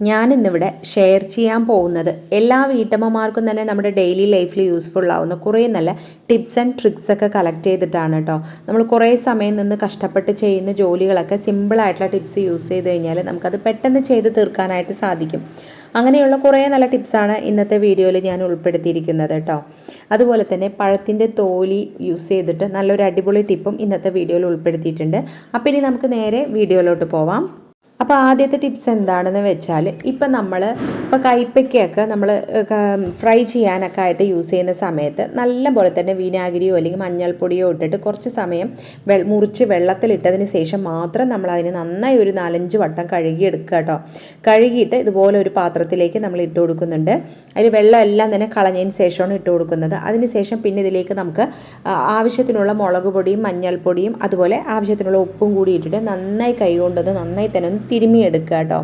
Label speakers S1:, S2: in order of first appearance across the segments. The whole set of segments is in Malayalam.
S1: ഞാനിന്നിവിടെ ഷെയർ ചെയ്യാൻ പോകുന്നത് എല്ലാ വീട്ടമ്മമാർക്കും തന്നെ നമ്മുടെ ഡെയിലി ലൈഫിൽ യൂസ്ഫുൾ ആവുന്ന കുറേ നല്ല ടിപ്സ് ആൻഡ് ട്രിക്സ് ഒക്കെ കളക്ട് ചെയ്തിട്ടാണ് കേട്ടോ നമ്മൾ കുറേ സമയം നിന്ന് കഷ്ടപ്പെട്ട് ചെയ്യുന്ന ജോലികളൊക്കെ സിമ്പിളായിട്ടുള്ള ടിപ്സ് യൂസ് ചെയ്ത് കഴിഞ്ഞാൽ നമുക്കത് പെട്ടെന്ന് ചെയ്ത് തീർക്കാനായിട്ട് സാധിക്കും. അങ്ങനെയുള്ള കുറേ നല്ല ടിപ്സാണ് ഇന്നത്തെ വീഡിയോയിൽ ഞാൻ ഉൾപ്പെടുത്തിയിരിക്കുന്നത് കേട്ടോ അതുപോലെ തന്നെ പഴത്തിന്റെ തോലി യൂസ് ചെയ്തിട്ട് നല്ലൊരു അടിപൊളി ടിപ്പും ഇന്നത്തെ വീഡിയോയിൽ ഉൾപ്പെടുത്തിയിട്ടുണ്ട്. അപ്പോൾ ഇനി നമുക്ക് നേരെ വീഡിയോയിലോട്ട് പോവാം. അപ്പോൾ ആദ്യത്തെ ടിപ്സ് എന്താണെന്ന് വെച്ചാൽ ഇപ്പം നമ്മൾ ഇപ്പോൾ കൈപ്പയ്ക്കൊക്കെ നമ്മൾ ഫ്രൈ ചെയ്യാനൊക്കെ ആയിട്ട് യൂസ് ചെയ്യുന്ന സമയത്ത് നല്ല പോലെ തന്നെ വിനാഗിരിയോ അല്ലെങ്കിൽ മഞ്ഞൾപ്പൊടിയോ ഇട്ടിട്ട് കുറച്ച് സമയം വെ മുറിച്ച് വെള്ളത്തിലിട്ടതിന് ശേഷം മാത്രം നമ്മൾ അതിന് നന്നായി ഒരു നാലഞ്ച് വട്ടം കഴുകിയെടുക്കുക കേട്ടോ. കഴുകിയിട്ട് ഇതുപോലെ ഒരു പാത്രത്തിലേക്ക് നമ്മൾ ഇട്ട് കൊടുക്കുന്നുണ്ട്. അതിൽ വെള്ളം എല്ലാം തന്നെ കളഞ്ഞതിന് ശേഷമാണ് ഇട്ട് കൊടുക്കുന്നത്. അതിന് ശേഷം പിന്നെ ഇതിലേക്ക് നമുക്ക് ആവശ്യത്തിനുള്ള മുളക് പൊടിയും മഞ്ഞൾപ്പൊടിയും അതുപോലെ ആവശ്യത്തിനുള്ള ഉപ്പും കൂടി ഇട്ടിട്ട് നന്നായി കൈകൊണ്ടത് നന്നായി തന്നെ ഒന്ന് തിരുമിയെടുക്കുക കേട്ടോ.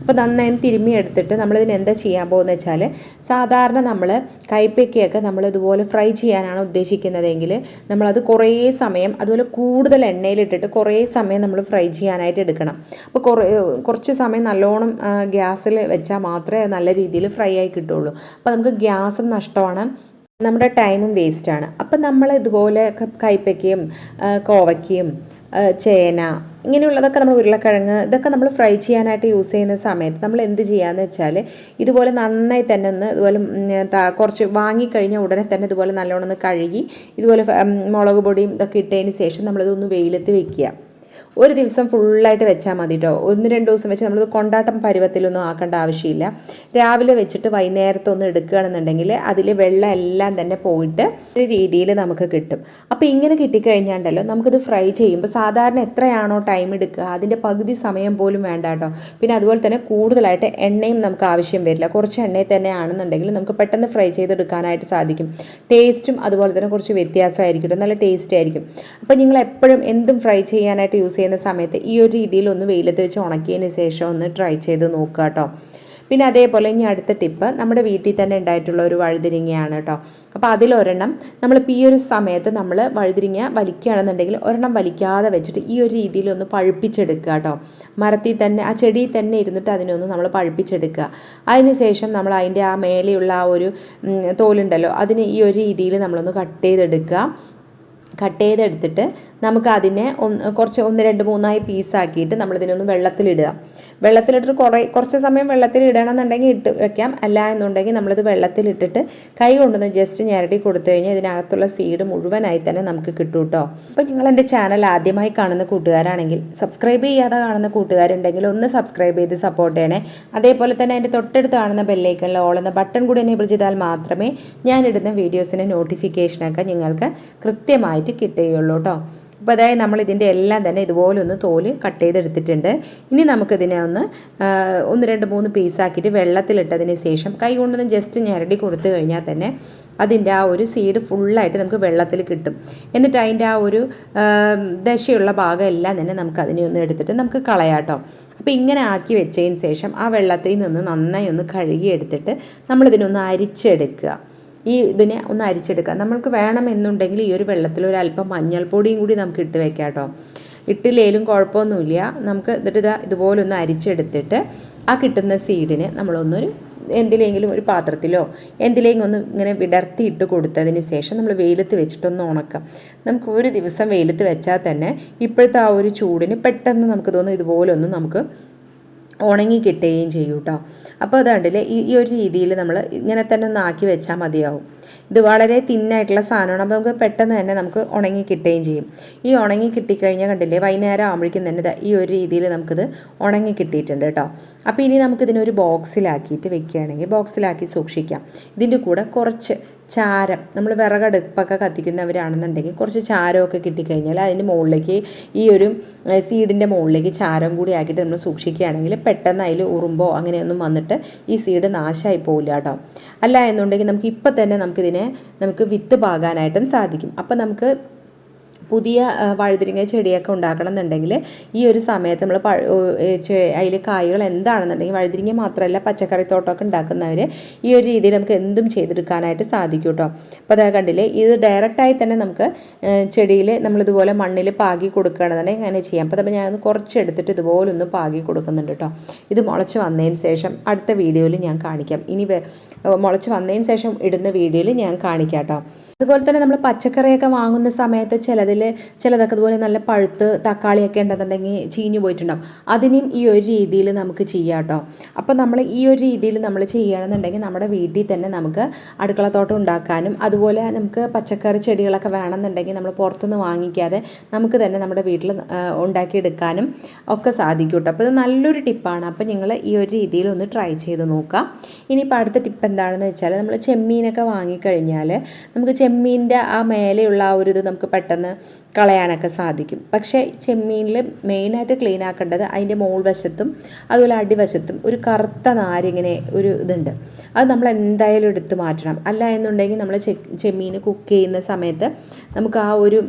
S1: അപ്പോൾ നന്നായി തിരുമ്മി എടുത്തിട്ട് നമ്മളിതിന് എന്താ ചെയ്യാൻ പോകുന്നത് വെച്ചാൽ സാധാരണ നമ്മൾ കൈപ്പയ്ക്കൊക്കെ നമ്മൾ ഇതുപോലെ ഫ്രൈ ചെയ്യാനാണ് ഉദ്ദേശിക്കുന്നതെങ്കിൽ നമ്മളത് കുറേ സമയം അതുപോലെ കൂടുതൽ എണ്ണയിലിട്ടിട്ട് കുറേ സമയം നമ്മൾ ഫ്രൈ ചെയ്യാനായിട്ട് എടുക്കണം. അപ്പോൾ കുറേ കുറച്ച് സമയം നല്ലോണം ഗ്യാസിൽ വെച്ചാൽ മാത്രമേ നല്ല രീതിയിൽ ഫ്രൈ ആയി കിട്ടുള്ളൂ അപ്പോൾ നമുക്ക് ഗ്യാസും നഷ്ടമാണ്. നമ്മുടെ ടൈമും വേസ്റ്റാണ്. അപ്പം നമ്മൾ ഇതുപോലെ കൈപ്പയ്ക്കയും കോവയ്ക്കയും ചേന ഇങ്ങനെയുള്ളതൊക്കെ നമ്മൾ ഉരുളക്കിഴങ്ങ് ഇതൊക്കെ നമ്മൾ ഫ്രൈ ചെയ്യാനായിട്ട് യൂസ് ചെയ്യുന്ന സമയത്ത് നമ്മൾ എന്ത് ചെയ്യാന്ന് വെച്ചാൽ ഇതുപോലെ നന്നായി തന്നെ ഒന്ന് ഇതുപോലെ കുറച്ച് വാങ്ങിക്കഴിഞ്ഞ ഉടനെ തന്നെ ഇതുപോലെ നല്ലോണം ഒന്ന് കഴുകി ഇതുപോലെ മുളക് പൊടിയും ഇതൊക്കെ ഇട്ടതിന് ശേഷം നമ്മളിതൊന്ന് വെയിലത്ത് വെക്കുക. ഒരു ദിവസം ഫുള്ളായിട്ട് വെച്ചാൽ മതി കേട്ടോ ഒന്ന് രണ്ട് ദിവസം വെച്ച് നമ്മൾ കൊണ്ടാട്ടം പരുവത്തിലൊന്നും ആക്കേണ്ട ആവശ്യമില്ല. രാവിലെ വെച്ചിട്ട് വൈകുന്നേരത്തെ ഒന്ന് എടുക്കുകയാണെന്നുണ്ടെങ്കിൽ അതിൽ വെള്ളം എല്ലാം തന്നെ പോയിട്ട് ഒരു രീതിയിൽ നമുക്ക് കിട്ടും. അപ്പോൾ ഇങ്ങനെ കിട്ടിക്കഴിഞ്ഞാണ്ടല്ലോ നമുക്കിത് ഫ്രൈ ചെയ്യുമ്പോൾ സാധാരണ എത്രയാണോ ടൈം എടുക്കുക അതിന്റെ പകുതി സമയം പോലും വേണ്ട കേട്ടോ പിന്നെ അതുപോലെ തന്നെ കൂടുതലായിട്ട് എണ്ണയും നമുക്ക് ആവശ്യം വരില്ല. കുറച്ച് എണ്ണയിൽ തന്നെ ആണെന്നുണ്ടെങ്കിൽ നമുക്ക് പെട്ടെന്ന് ഫ്രൈ ചെയ്തെടുക്കാനായിട്ട് സാധിക്കും. ടേസ്റ്റും അതുപോലെ തന്നെ കുറച്ച് വ്യത്യാസമായിരിക്കും നല്ല ടേസ്റ്റ് ആയിരിക്കും. അപ്പോൾ നിങ്ങൾ എപ്പോഴും എന്തും ഫ്രൈ ചെയ്യാനായിട്ട് യൂസ് ചെയ്യുന്ന സമയത്ത് ഈ ഒരു രീതിയിൽ ഒന്ന് വെയിലത്ത് വെച്ച് ഉണക്കിയതിന് ശേഷം ഒന്ന് ട്രൈ ചെയ്ത് നോക്കുക കേട്ടോ പിന്നെ അതേപോലെ ഇനി അടുത്ത ടിപ്പ് നമ്മുടെ വീട്ടിൽ തന്നെ ഉണ്ടായിട്ടുള്ള ഒരു വഴുതിരിങ്ങയാണ് കേട്ടോ അപ്പോൾ അതിലൊരെണ്ണം നമ്മളിപ്പോൾ ഈ ഒരു സമയത്ത് നമ്മൾ വഴുതിരിങ്ങ വലിക്കുകയാണെന്നുണ്ടെങ്കിൽ ഒരെണ്ണം വലിക്കാതെ വെച്ചിട്ട് ഈ ഒരു രീതിയിൽ ഒന്ന് പഴുപ്പിച്ചെടുക്കുക കേട്ടോ മരത്തിൽ തന്നെ ആ ചെടിയിൽ തന്നെ ഇരുന്നിട്ട് അതിനൊന്ന് നമ്മൾ പഴുപ്പിച്ചെടുക്കുക. അതിന് ശേഷം നമ്മൾ അതിന്റെ ആ മേലെയുള്ള ആ ഒരു തോലുണ്ടല്ലോ അതിന് ഈ ഒരു രീതിയിൽ നമ്മളൊന്ന് കട്ട് ചെയ്തെടുക്കുക. കട്ട് ചെയ്തെടുത്തിട്ട് നമുക്ക് അതിനെ ഒന്ന് കുറച്ച് ഒന്ന് രണ്ട് മൂന്നായി പീസാക്കിയിട്ട് നമ്മളിതിനൊന്ന് വെള്ളത്തിലിടുക. വെള്ളത്തിലിട്ടിട്ട് കുറേ കുറച്ച് സമയം വെള്ളത്തിൽ ഇടണമെന്നുണ്ടെങ്കിൽ ഇട്ട് വെക്കാം. അല്ല എന്നുണ്ടെങ്കിൽ നമ്മളിത് വെള്ളത്തിലിട്ടിട്ട് കൈ കൊണ്ടുവന്ന് ജസ്റ്റ് ഞരടി കൊടുത്തു കഴിഞ്ഞാൽ ഇതിനകത്തുള്ള സീഡ് മുഴുവനായി തന്നെ നമുക്ക് കിട്ടും കേട്ടോ അപ്പോൾ നിങ്ങൾ എന്റെ ചാനൽ ആദ്യമായി കാണുന്ന കൂട്ടുകാരാണെങ്കിൽ സബ്സ്ക്രൈബ് ചെയ്യാതെ കാണുന്ന കൂട്ടുകാരുണ്ടെങ്കിൽ ഒന്ന് സബ്സ്ക്രൈബ് ചെയ്ത് സപ്പോർട്ട് ചെയ്യണേ. അതേപോലെ തന്നെ എന്റെ തൊട്ടടുത്ത് കാണുന്ന ബെല്ലൈക്കണിൽ ഓൾ എന്ന ബട്ടൺ കൂടി എനേബിൾ ചെയ്താൽ മാത്രമേ ഞാനിടുന്ന വീഡിയോസിന്റെ നോട്ടിഫിക്കേഷനൊക്കെ നിങ്ങൾക്ക് കൃത്യമായിട്ട് കിട്ടുകയുള്ളൂ കേട്ടോ അപ്പോൾ അതായത് നമ്മൾ ഇതിന്റെ എല്ലാം തന്നെ ഇതുപോലെ ഒന്ന് തോൽ കട്ട് ചെയ്തെടുത്തിട്ടുണ്ട്. ഇനി നമുക്കിതിനെ ഒന്ന് ഒന്ന് രണ്ട് മൂന്ന് പീസാക്കിയിട്ട് വെള്ളത്തിലിട്ടതിന് ശേഷം കൈ കൊണ്ടൊന്ന് ജസ്റ്റ് ഞരടി കൊടുത്തു കഴിഞ്ഞാൽ തന്നെ അതിന്റെ ആ ഒരു സീഡ് ഫുള്ളായിട്ട് നമുക്ക് വെള്ളത്തിൽ കിട്ടും. എന്നിട്ട് അതിന്റെ ആ ഒരു ദശയുള്ള ഭാഗം എല്ലാം തന്നെ നമുക്ക് അതിനെ ഒന്ന് എടുത്തിട്ട് നമുക്ക് കളയാട്ടോ അപ്പോൾ ഇങ്ങനെ ആക്കി വെച്ചതിന് ശേഷം ആ വെള്ളത്തിൽ നിന്ന് നന്നായി ഒന്ന് കഴുകിയെടുത്തിട്ട് നമ്മളിതിനൊന്ന് അരിച്ചെടുക്കുക. ഈ ഇതിനെ ഒന്ന് അരിച്ചെടുക്കാം നമ്മൾക്ക് വേണമെന്നുണ്ടെങ്കിൽ ഈ ഒരു വെള്ളത്തിൽ ഒരു അല്പം മഞ്ഞൾപ്പൊടിയും കൂടി നമുക്ക് ഇട്ട് വെക്കാം കേട്ടോ. ഇട്ടില്ലേലും കുഴപ്പമൊന്നുമില്ല. നമുക്ക് എന്നിട്ട് ഇതാ ഇതുപോലെ ഒന്ന് അരിച്ചെടുത്തിട്ട് ആ കിട്ടുന്ന സീഡിനെ നമ്മളൊന്നൊരു എന്തിലെങ്കിലും ഒരു പാത്രത്തിലോ എന്തിലെങ്കിലും ഒന്ന് ഇങ്ങനെ വിടർത്തി ഇട്ട് കൊടുത്തതിന് ശേഷം നമ്മൾ വെയിലത്ത് വെച്ചിട്ടൊന്ന് ഉണക്കാം. നമുക്ക് ഒരു ദിവസം വെയിലത്ത് വെച്ചാൽ തന്നെ ഇപ്പോഴത്തെ ആ ഒരു ചൂടിന് പെട്ടെന്ന് നമുക്ക് ഇതുപോലെ ഒന്ന് നമുക്ക് ഉണങ്ങി കിട്ടുകയും ചെയ്യും കേട്ടോ അപ്പോൾ അതുകൊണ്ടില്ലേ ഈ ഈ ഒരു രീതിയിൽ നമ്മൾ ഇങ്ങനെ തന്നെ ഒന്ന് ആക്കി വെച്ചാൽ മതിയാവും. ഇത് വളരെ തിന്നായിട്ടുള്ള സാധനമാണ്. അപ്പോൾ നമുക്ക് പെട്ടെന്ന് തന്നെ നമുക്ക് ഉണങ്ങി കിട്ടുകയും ചെയ്യും. ഈ ഉണങ്ങി കിട്ടിക്കഴിഞ്ഞാൽ കണ്ടില്ലേ വൈകുന്നേരം ആകുമ്പോഴേക്കും തന്നെ ഈ ഒരു രീതിയിൽ നമുക്കിത് ഉണങ്ങി കിട്ടിയിട്ടുണ്ട് കേട്ടോ. അപ്പോൾ ഇനി നമുക്കിതിനൊരു ബോക്സിലാക്കിയിട്ട് വെക്കുകയാണെങ്കിൽ ബോക്സിലാക്കി സൂക്ഷിക്കാം. ഇതിന്റെ കൂടെ കുറച്ച് ചാരം. നമ്മൾ വിറകടുപ്പൊക്കെ കത്തിക്കുന്നവരാണെന്നുണ്ടെങ്കിൽ കുറച്ച് ചാരമൊക്കെ കിട്ടിക്കഴിഞ്ഞാൽ അതിന്റെ മുകളിലേക്ക് ഈ ഒരു സീഡിന്റെ മുകളിലേക്ക് ചാരം കൂടി ആക്കിയിട്ട് നമ്മൾ സൂക്ഷിക്കുകയാണെങ്കിൽ പെട്ടെന്ന് അതിൽ ഉറുമ്പോ അങ്ങനെയൊന്നും വന്നിട്ട് ഈ സീഡ് നാശമായി പോവില്ല കേട്ടോ. അല്ല എന്നുണ്ടെങ്കിൽ നമുക്ക് ഇപ്പം തന്നെ നമുക്കിതിനെ നമുക്ക് വിത്ത് പാകാനായിട്ടും സാധിക്കും. അപ്പം നമുക്ക് പുതിയ വഴുതിരിങ്ങ ചെടിയൊക്കെ ഉണ്ടാക്കണം എന്നുണ്ടെങ്കിൽ ഈ ഒരു സമയത്ത് നമ്മൾ അതിൽ കായ്കൾ എന്താണെന്നുണ്ടെങ്കിൽ വഴുതിരിങ്ങ മാത്രമല്ല പച്ചക്കറി തോട്ടമൊക്കെ ഉണ്ടാക്കുന്നവർ ഈ ഒരു രീതിയിൽ നമുക്ക് എന്തും ചെയ്തെടുക്കാനായിട്ട് സാധിക്കും കേട്ടോ. അപ്പോൾ അതാ കണ്ടില്ലേ ഇത് ഡയറക്റ്റായി തന്നെ നമുക്ക് ചെടിയിൽ നമ്മളിതുപോലെ മണ്ണിൽ പാകി കൊടുക്കുകയാണെന്നുണ്ടെങ്കിൽ അങ്ങനെ ചെയ്യാം. അപ്പോൾ അപ്പോൾ ഞാൻ കുറച്ച് എടുത്തിട്ട് ഇതുപോലെ ഒന്ന് പാകി കൊടുക്കുന്നുണ്ട് കേട്ടോ. ഇത് മുളച്ച് വന്നതിന് ശേഷം അടുത്ത വീഡിയോയിൽ ഞാൻ കാണിക്കാം. ഇനി മുളച്ച് വന്നതിന് ശേഷം ഇടുന്ന വീഡിയോയിൽ ഞാൻ കാണിക്കാം കേട്ടോ. അതുപോലെ തന്നെ നമ്മൾ പച്ചക്കറിയൊക്കെ വാങ്ങുന്ന സമയത്ത് ചിലതിൽ ചിലതൊക്കെ അതുപോലെ നല്ല പഴുത്ത് തക്കാളിയൊക്കെ ഉണ്ടെന്നുണ്ടെങ്കിൽ ചീഞ്ഞു പോയിട്ടുണ്ടാവും. അതിനും ഈ ഒരു രീതിയിൽ നമുക്ക് ചെയ്യാം കേട്ടോ. അപ്പോൾ നമ്മൾ ഈ ഒരു രീതിയിൽ നമ്മൾ ചെയ്യുകയാണെന്നുണ്ടെങ്കിൽ നമ്മുടെ വീട്ടിൽ തന്നെ നമുക്ക് അടുക്കളത്തോട്ടം ഉണ്ടാക്കാനും അതുപോലെ നമുക്ക് പച്ചക്കറി ചെടികളൊക്കെ വേണമെന്നുണ്ടെങ്കിൽ നമ്മൾ പുറത്തുനിന്ന് വാങ്ങിക്കാതെ നമുക്ക് തന്നെ നമ്മുടെ വീട്ടിൽ ഉണ്ടാക്കിയെടുക്കാനും ഒക്കെ സാധിക്കും കേട്ടോ. അപ്പോൾ ഇത് നല്ലൊരു ടിപ്പാണ്. അപ്പോൾ നിങ്ങൾ ഈ ഒരു രീതിയിൽ ഒന്ന് ട്രൈ ചെയ്ത് നോക്കാം. ഇനിയിപ്പോൾ അടുത്ത ടിപ്പ് എന്താണെന്ന് വെച്ചാൽ നമ്മൾ ചെമ്മീനൊക്കെ വാങ്ങിക്കഴിഞ്ഞാൽ നമുക്ക് ചെമ്മീന്റെ ആ മേലെയുള്ള ആ ഒരു ഇത് നമുക്ക് പെട്ടെന്ന് കളയാനൊക്കെ സാധിക്കും. പക്ഷേ ചെമ്മീനിൽ മെയിനായിട്ട് ക്ലീൻ ആക്കേണ്ടത് അതിന്റെ മോൾ വശത്തും അതുപോലെ അടിവശത്തും ഒരു കറുത്ത നാരിങ്ങനെ ഒരു ഇതുണ്ട്. അത് നമ്മൾ എന്തായാലും എടുത്ത് മാറ്റണം. അല്ല എന്നുണ്ടെങ്കിൽ നമ്മൾ ചെമ്മീൻ കുക്ക് ചെയ്യുന്ന സമയത്ത് നമുക്ക് ആ ഒരു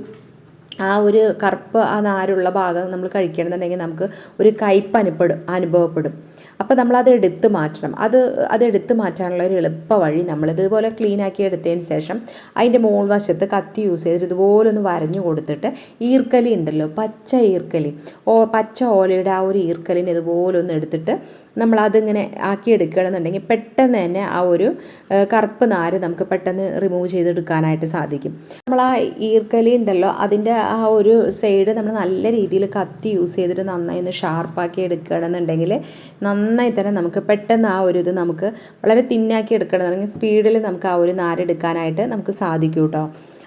S1: ആ ഒരു കറുപ്പ് ആ നാരുള്ള ഭാഗം നമ്മൾ കഴിക്കണമെന്നുണ്ടെങ്കിൽ നമുക്ക് ഒരു കയ്പ് അനുഭവപ്പെടും അനുഭവപ്പെടും. അപ്പോൾ നമ്മളത് എടുത്ത് മാറ്റണം. അത് അത് എടുത്ത് മാറ്റാനുള്ള ഒരു എളുപ്പ വഴി നമ്മൾ ഇതുപോലെ ക്ലീൻ ആക്കി എടുത്തതിന് ശേഷം അതിന്റെ മോൾ വശത്ത് കത്തി യൂസ് ചെയ്ത് ഇതുപോലെ ഒന്ന് വരഞ്ഞു കൊടുത്തിട്ട് ഈർക്കലി ഉണ്ടല്ലോ പച്ച ഈർക്കലി ഓ പച്ച ഓലയുടെ ആ ഒരു ഈർക്കലിനെ ഇതുപോലെ ഒന്ന് എടുത്തിട്ട് നമ്മൾ അതിങ്ങനെ ആക്കി എടുക്കുകയാണെന്നുണ്ടെങ്കിൽ പെട്ടെന്ന് തന്നെ ആ ഒരു കറുപ്പ് നാര് നമുക്ക് പെട്ടെന്ന് റിമൂവ് ചെയ്തെടുക്കാനായിട്ട് സാധിക്കും. നമ്മൾ ആ ഈർക്കലി ഉണ്ടല്ലോ അതിന്റെ ആ ഒരു സൈഡ് നമ്മൾ നല്ല രീതിയിൽ കത്തി യൂസ് ചെയ്തിട്ട് നന്നായി ഒന്ന് ഷാർപ്പാക്കി എടുക്കുകയാണെന്നുണ്ടെങ്കിൽ നന്നായി തന്നെ നമുക്ക് പെട്ടെന്ന് ആ ഒരു ഇത് നമുക്ക് വളരെ തിന്നാക്കി എടുക്കണം. അല്ലെങ്കിൽ സ്പീഡിൽ നമുക്ക് ആ ഒരു നാരെടുക്കാനായിട്ട് നമുക്ക് സാധിക്കും കേട്ടോ.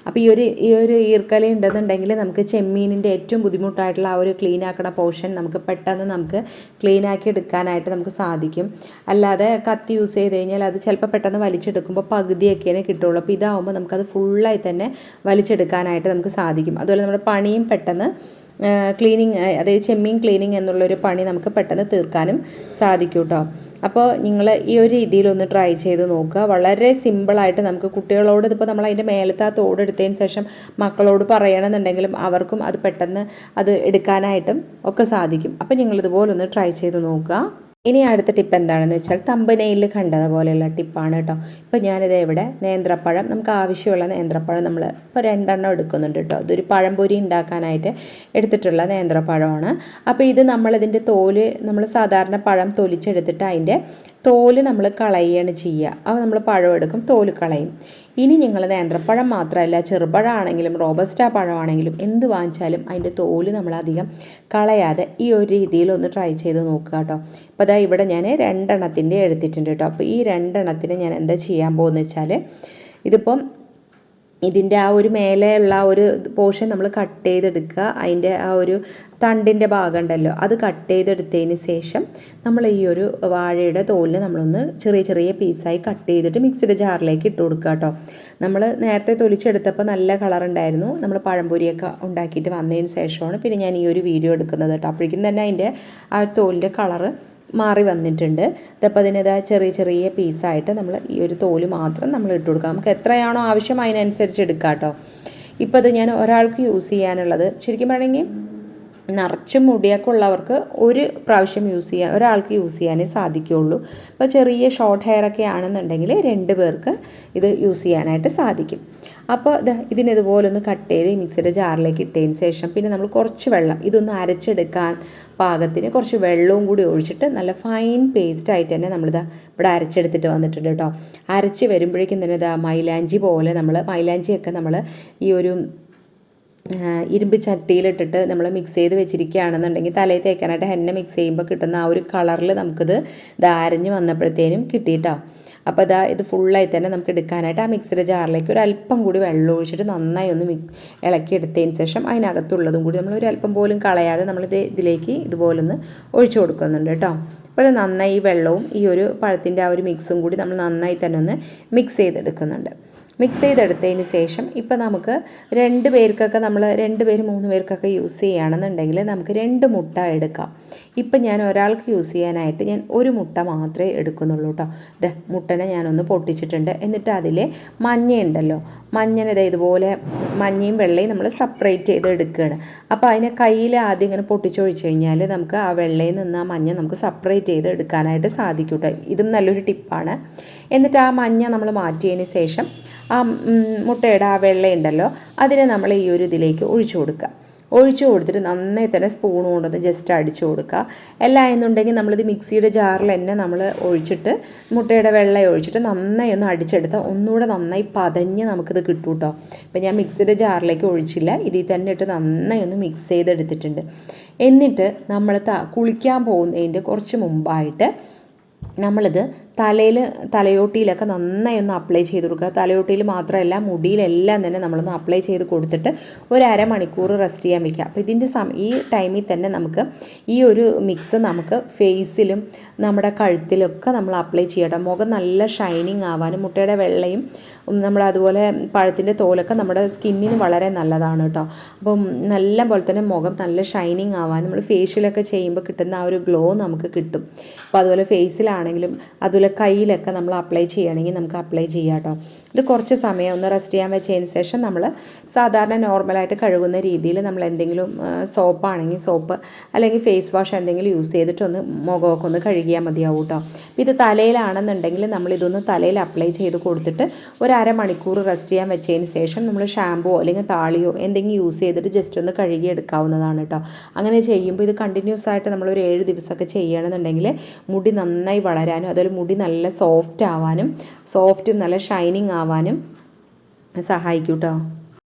S1: അപ്പോൾ ഈ ഒരു ഈ ഒരു ഈർക്കല ഉണ്ടെന്നുണ്ടെങ്കിൽ നമുക്ക് ചെമ്മീനിന്റെ ഏറ്റവും ബുദ്ധിമുട്ടായിട്ടുള്ള ആ ഒരു ക്ലീൻ ആക്കണ പോർഷൻ നമുക്ക് പെട്ടെന്ന് നമുക്ക് ക്ലീൻ ആക്കി എടുക്കാനായിട്ട് നമുക്ക് സാധിക്കും. അല്ലാതെ കത്തി യൂസ് ചെയ്ത് കഴിഞ്ഞാൽ അത് ചിലപ്പോൾ പെട്ടെന്ന് വലിച്ചെടുക്കുമ്പോൾ പകുതിയൊക്കെയാണ് കിട്ടുള്ളൂ. അപ്പോൾ ഇതാവുമ്പോൾ നമുക്കത് ഫുള്ളായി തന്നെ വലിച്ചെടുക്കാനായിട്ട് നമുക്ക് സാധിക്കും. അതുപോലെ നമ്മുടെ പണിയും പെട്ടെന്ന് ക്ലീനിങ് അതായത് ചെമ്മീൻ ക്ലീനിങ് എന്നുള്ളൊരു പണി നമുക്ക് പെട്ടെന്ന് തീർക്കാനും സാധിക്കും കേട്ടോ അപ്പോൾ നിങ്ങൾ ഈ ഒരു രീതിയിലൊന്ന് ട്രൈ ചെയ്ത് നോക്കുക. വളരെ സിമ്പിളായിട്ട് നമുക്ക് കുട്ടികളോട് ഇതിപ്പോൾ നമ്മൾ അതിന്റെ മേലത്തെ ആ തോട് എടുത്തതിന് ശേഷം മക്കളോട് പറയണമെന്നുണ്ടെങ്കിലും അവർക്കും അത് പെട്ടെന്ന് അത് എടുക്കാനായിട്ടും ഒക്കെ സാധിക്കും. അപ്പോൾ നിങ്ങളിതുപോലൊന്ന് ട്രൈ ചെയ്ത് നോക്കുക. ഇനി അടുത്ത ടിപ്പ് എന്താണെന്ന് വെച്ചാൽ തമ്പനയിൽ കണ്ടതുപോലെയുള്ള ടിപ്പാണ് കേട്ടോ. ഇപ്പോൾ ഞാനിത് ഇവിടെ നേന്ത്രപ്പഴം നമുക്ക് ആവശ്യമുള്ള നേന്ത്രപ്പഴം നമ്മൾ ഇപ്പോൾ രണ്ടെണ്ണം എടുക്കുന്നുണ്ട് കേട്ടോ. ഇതൊരു പഴംപൊരി ഉണ്ടാക്കാനായിട്ട് എടുത്തിട്ടുള്ള നേന്ത്രപ്പഴമാണ്. അപ്പോൾ ഇത് നമ്മളിതിന്റെ തോൽ നമ്മൾ സാധാരണ പഴം തൊലിച്ചെടുത്തിട്ട് അതിന്റെ തോൽ നമ്മൾ കളയുകയാണ് ചെയ്യുക. അപ്പോൾ നമ്മൾ പഴം എടുക്കും തോൽ കളയും. ഇനി നിങ്ങൾ നേന്ത്രപ്പഴം മാത്രമല്ല ചെറുപഴമാണെങ്കിലും റോബസ്റ്റ പഴമാണെങ്കിലും എന്ത് വാങ്ങിച്ചാലും അതിന്റെ തോൽ നമ്മളധികം കളയാതെ ഈ ഒരു രീതിയിൽ ഒന്ന് ട്രൈ ചെയ്ത് നോക്കുക കേട്ടോ. അപ്പോൾ അതാ ഇവിടെ ഞാൻ രണ്ടെണ്ണത്തിന്റെ എടുത്തിട്ടുണ്ട് കേട്ടോ. അപ്പോൾ ഈ രണ്ടെണ്ണത്തിന് ഞാൻ എന്താ ചെയ്യാൻ പോകുന്നത് വെച്ചാൽ ഇതിപ്പം ഇതിന്റെ ആ ഒരു മേലെയുള്ള ആ ഒരു പോർഷൻ നമ്മൾ കട്ട് ചെയ്തെടുക്കുക. അതിന്റെ ആ ഒരു തണ്ടിന്റെ ഭാഗം ഉണ്ടല്ലോ അത് കട്ട് ചെയ്തെടുത്തതിന് ശേഷം നമ്മൾ ഈ ഒരു വാഴയുടെ തോലിന് നമ്മളൊന്ന് ചെറിയ ചെറിയ പീസായി കട്ട് ചെയ്തിട്ട് മിക്സിയുടെ ജാറിലേക്ക് ഇട്ട് കൊടുക്കുക കേട്ടോ. നമ്മൾ നേരത്തെ തൊലിച്ചെടുത്തപ്പോൾ നല്ല കളർ ഉണ്ടായിരുന്നു. നമ്മൾ പഴംപൊരിയൊക്കെ ഉണ്ടാക്കിയിട്ട് വന്നതിന് ശേഷമാണ് പിന്നെ ഞാൻ ഈ ഒരു വീഡിയോ എടുക്കുന്നത് കേട്ടോ. അപ്പോഴേക്കും തന്നെ അതിന്റെ ആ തോലിന്റെ കളറ് മാറി വന്നിട്ടുണ്ട്. ഇതപ്പോൾ അതിനൊരു ചെറിയ ചെറിയ പീസായിട്ട് നമ്മൾ ഈ ഒരു തോൽ മാത്രം നമ്മൾ ഇട്ട് കൊടുക്കാം. നമുക്ക് എത്രയാണോ ആവശ്യം അതിനനുസരിച്ച് എടുക്കാം കേട്ടോ. ഇപ്പോൾ അത് ഞാൻ ഒരാൾക്ക് യൂസ് ചെയ്യാനുള്ളത്. ശരിക്കും പറയണമെങ്കിൽ നിറച്ചും മുടിയൊക്കെ ഉള്ളവർക്ക് ഒരു പ്രാവശ്യം യൂസ് ചെയ്യാൻ ഒരാൾക്ക് യൂസ് ചെയ്യാനേ സാധിക്കുകയുള്ളൂ. ഇപ്പോൾ ചെറിയ ഷോർട്ട് ഹെയർ ഒക്കെ ആണെന്നുണ്ടെങ്കിൽ രണ്ട് പേർക്ക് ഇത് യൂസ് ചെയ്യാനായിട്ട് സാധിക്കും. അപ്പോൾ ഇത് ഇതുപോലെ ഒന്ന് കട്ട് ചെയ്ത് മിക്സിയുടെ ജാറിലേക്ക് ഇട്ടതിന് ശേഷം പിന്നെ നമ്മൾ കുറച്ച് വെള്ളം ഇതൊന്ന് അരച്ചെടുക്കാൻ പാകത്തിന് കുറച്ച് വെള്ളവും കൂടി ഒഴിച്ചിട്ട് നല്ല ഫൈൻ പേസ്റ്റ് ആയിട്ട് തന്നെ നമ്മളിതാ ഇവിടെ അരച്ചെടുത്തിട്ട് വന്നിട്ടുണ്ട് കേട്ടോ അരച്ച് വരുമ്പോഴേക്കും തന്നെ ഇതാ മൈലാഞ്ചി പോലെ നമ്മൾ മൈലാഞ്ചിയൊക്കെ നമ്മൾ ഈ ഒരു ഇരുമ്പ് ചട്ടിയിലിട്ടിട്ട് നമ്മൾ മിക്സ് ചെയ്ത് വെച്ചിരിക്കുകയാണെന്നുണ്ടെങ്കിൽ തലയിൽ തേക്കാനായിട്ട് ഹെന്ന മിക്സ് ചെയ്യുമ്പോൾ കിട്ടുന്ന ആ ഒരു കളറിൽ നമുക്കിത് ധാരഞ്ഞ് വന്നപ്പോഴത്തേനും കിട്ടിയിട്ടോ. അപ്പോൾ ഇതാ ഇത് ഫുള്ളായി തന്നെ നമുക്ക് എടുക്കാനായിട്ട് ആ മിക്സിയുടെ ജാറിലേക്ക് ഒരു അല്പം കൂടി വെള്ളം ഒഴിച്ചിട്ട് നന്നായി ഒന്ന് മിക് ഇളക്കി എടുത്തതിന് ശേഷം അതിനകത്തുള്ളതും കൂടി നമ്മൾ ഒരു അല്പം പോലും കളയാതെ നമ്മളിത് ഇതിലേക്ക് ഇതുപോലൊന്ന് ഒഴിച്ചു കൊടുക്കുന്നുണ്ട് കേട്ടോ. അപ്പോൾ നന്നായി ഈ വെള്ളവും ഈ ഒരു പഴത്തിന്റെ ആ ഒരു മിക്സും കൂടി നമ്മൾ നന്നായി തന്നെ ഒന്ന് മിക്സ് ചെയ്തെടുക്കുന്നുണ്ട്. മിക്സ് ചെയ്തെടുത്തതിന് ശേഷം ഇപ്പോൾ നമുക്ക് രണ്ട് പേർക്കൊക്കെ നമ്മൾ രണ്ട് പേര് മൂന്ന് പേർക്കൊക്കെ യൂസ് ചെയ്യുകയാണെന്നുണ്ടെങ്കിൽ നമുക്ക് രണ്ട് മുട്ട എടുക്കാം. ഇപ്പം ഞാൻ ഒരാൾക്ക് യൂസ് ചെയ്യാനായിട്ട് ഞാൻ ഒരു മുട്ട മാത്രമേ എടുക്കുന്നുള്ളൂ കേട്ടോ ഇത് മുട്ടനെ ഞാനൊന്ന് പൊട്ടിച്ചിട്ടുണ്ട്. എന്നിട്ട് അതിൽ മഞ്ഞയുണ്ടല്ലോ. മഞ്ഞനത് ദേ ഇതുപോലെ മഞ്ഞയും വെള്ളയും നമ്മൾ സെപ്പറേറ്റ് ചെയ്ത് എടുക്കുകയാണ് അപ്പോൾ അതിനെ കയ്യിൽ ആദ്യം ഇങ്ങനെ പൊട്ടിച്ചൊഴിച്ച് കഴിഞ്ഞാൽ നമുക്ക് ആ വെള്ളയിൽ നിന്ന് ആ മഞ്ഞ നമുക്ക് സെപ്പറേറ്റ് ചെയ്ത് എടുക്കാനായിട്ട് സാധിക്കും കേട്ടോ ഇതും നല്ലൊരു ടിപ്പാണ്. എന്നിട്ട് ആ മഞ്ഞ നമ്മൾ മാറ്റിയതിന് ശേഷം ആ മുട്ടയുടെ ആ വെള്ളയുണ്ടല്ലോ അതിനെ നമ്മൾ ഈ ഒരു ഇതിലേക്ക് ഒഴിച്ചു കൊടുക്കുക ഒഴിച്ചു കൊടുത്തിട്ട് നന്നായി തന്നെ സ്പൂൺ കൊണ്ടൊന്ന് ജസ്റ്റ് അടിച്ചു കൊടുക്കുക. അല്ല എന്നുണ്ടെങ്കിൽ നമ്മളിത് മിക്സിയുടെ ജാറിൽ തന്നെ നമ്മൾ ഒഴിച്ചിട്ട് മുട്ടയുടെ വെള്ളം ഒഴിച്ചിട്ട് നന്നായി ഒന്ന് അടിച്ചെടുത്താൽ ഒന്നുകൂടെ നന്നായി പതഞ്ഞ് നമുക്കിത് കിട്ടും കേട്ടോ ഇപ്പം ഞാൻ മിക്സിയുടെ ജാറിലേക്ക് ഒഴിച്ചില്ല ഇതിൽ തന്നെ ഇട്ട് നന്നായി ഒന്ന് മിക്സ് ചെയ്തെടുത്തിട്ടുണ്ട്. എന്നിട്ട് നമ്മൾ കുളിക്കാൻ പോകുന്നതിന്റെ കുറച്ച് മുമ്പായിട്ട് നമ്മളിത് തലയിൽ തലയോട്ടിയിലൊക്കെ നന്നായി ഒന്ന് അപ്ലൈ ചെയ്ത് കൊടുക്കുക. തലയോട്ടിയിൽ മാത്രമല്ല മുടിയിലെല്ലാം തന്നെ നമ്മളൊന്ന് അപ്ലൈ ചെയ്ത് കൊടുത്തിട്ട് ഒരു അരമണിക്കൂർ റെസ്റ്റ് ചെയ്യാൻ വെക്കുക. അപ്പോൾ ഇതിന്റെ സമ ഈ ടൈമിൽ തന്നെ നമുക്ക് ഈ ഒരു മിക്സ് നമുക്ക് ഫേസിലും നമ്മുടെ കഴുത്തിലൊക്കെ നമ്മൾ അപ്ലൈ ചെയ്യണം മുഖം നല്ല ഷൈനിങ് ആവാനും മുട്ടയുടെ വെള്ളയും ഉം, നമ്മൾ അതുപോലെ പഴത്തിന്റെ തോലൊക്കെ നമ്മുടെ സ്കിന്നിന് വളരെ നല്ലതാണ് കേട്ടോ. അപ്പം നല്ല പോലെ തന്നെ മുഖം നല്ല ഷൈനിങ് ആവാൻ നമ്മൾ ഫേഷ്യലൊക്കെ ചെയ്യുമ്പോൾ കിട്ടുന്ന ആ ഒരു ഗ്ലോ നമുക്ക് കിട്ടും. അപ്പോൾ അതുപോലെ ഫേസിലാണെങ്കിലും അതുപോലെ കയ്യിലൊക്കെ നമ്മൾ അപ്ലൈ ചെയ്യുകയാണെങ്കിൽ നമുക്ക് അപ്ലൈ ചെയ്യാം കേട്ടോ ഒരു കുറച്ച് സമയം ഒന്ന് റെസ്റ്റ് ചെയ്യാൻ വെച്ചതിന് ശേഷം നമ്മൾ സാധാരണ നോർമലായിട്ട് കഴുകുന്ന രീതിയിൽ നമ്മൾ എന്തെങ്കിലും സോപ്പാണെങ്കിൽ സോപ്പ് അല്ലെങ്കിൽ ഫേസ് വാഷ് എന്തെങ്കിലും യൂസ് ചെയ്തിട്ടൊന്ന് മുഖമൊക്കെ ഒന്ന് കഴുകിയാൽ മതിയാവും കേട്ടോ ഇത് തലയിലാണെന്നുണ്ടെങ്കിൽ നമ്മൾ ഇതൊന്ന് തലയിൽ അപ്ലൈ ചെയ്ത് കൊടുത്തിട്ട് ഒരു അരമണിക്കൂർ റെസ്റ്റ് ചെയ്യാൻ വെച്ചതിന് ശേഷം നമ്മൾ ഷാമ്പുവോ അല്ലെങ്കിൽ താളിയോ എന്തെങ്കിലും യൂസ് ചെയ്തിട്ട് ജസ്റ്റ് ഒന്ന് കഴുകി എടുക്കാവുന്നതാണ് കേട്ടോ അങ്ങനെ ചെയ്യുമ്പോൾ ഇത് കണ്ടിന്യൂസ് ആയിട്ട് നമ്മൾ ഒരു ഏഴ് ദിവസമൊക്കെ ചെയ്യണമെന്നുണ്ടെങ്കിൽ മുടി നന്നായി വളരാനും അതുപോലെ മുടി നല്ല സോഫ്റ്റ് ആവാനും സോഫ്റ്റും നല്ല ഷൈനിങ് ആവാനും സഹായിക്കും കേട്ടോ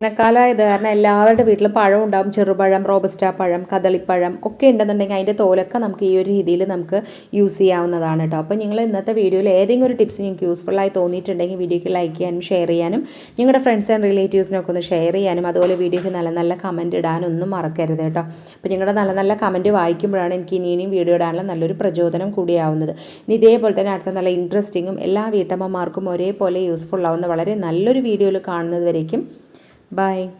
S1: വേനൽക്കാലമായത് കാരണം എല്ലാവരുടെ വീട്ടിലും പഴം ഉണ്ടാകും ചെറുപഴം റോബസ്റ്റ പഴം കദളിപ്പഴം ഒക്കെ ഉണ്ടെന്നുണ്ടെങ്കിൽ അതിന്റെ തോലൊക്കെ നമുക്ക് ഈ ഒരു രീതിയിൽ നമുക്ക് യൂസ് ചെയ്യാവുന്നതാണ് കേട്ടോ. അപ്പോൾ നിങ്ങൾ ഇന്നത്തെ വീഡിയോയിൽ ഏതെങ്കിലും ഒരു ടിപ്സ് നിങ്ങൾക്ക് യൂസ്ഫുള്ളായി തോന്നിയിട്ടുണ്ടെങ്കിൽ വീഡിയോയ്ക്ക് ലൈക്ക് ചെയ്യാനും ഷെയർ ചെയ്യാനും നിങ്ങളുടെ ഫ്രണ്ട്സ് ആൻഡ് റിലേറ്റീവ്സിനൊക്കെ ഒന്ന് ഷെയർ ചെയ്യാനും അതുപോലെ വീഡിയോയ്ക്ക് നല്ല നല്ല കമന്റ് ഇടാനൊന്നും മറക്കരുത് കേട്ടോ. അപ്പോൾ നിങ്ങളുടെ നല്ല നല്ല കമന്റ് വായിക്കുമ്പോഴാണ് എനിക്ക് ഇനി ഇനിയും വീഡിയോ ഇടാനുള്ള നല്ലൊരു പ്രചോദനം കൂടിയാവുന്നത്. ഇനി ഇതേപോലെ തന്നെ അടുത്ത നല്ല ഇൻട്രസ്റ്റിങ്ങും എല്ലാ വീട്ടമ്മമാർക്കും ഒരേപോലെ യൂസ്ഫുൾ ആവുന്ന വളരെ നല്ലൊരു വീഡിയോയിൽ കാണുന്നത് വരേക്കും. Bye.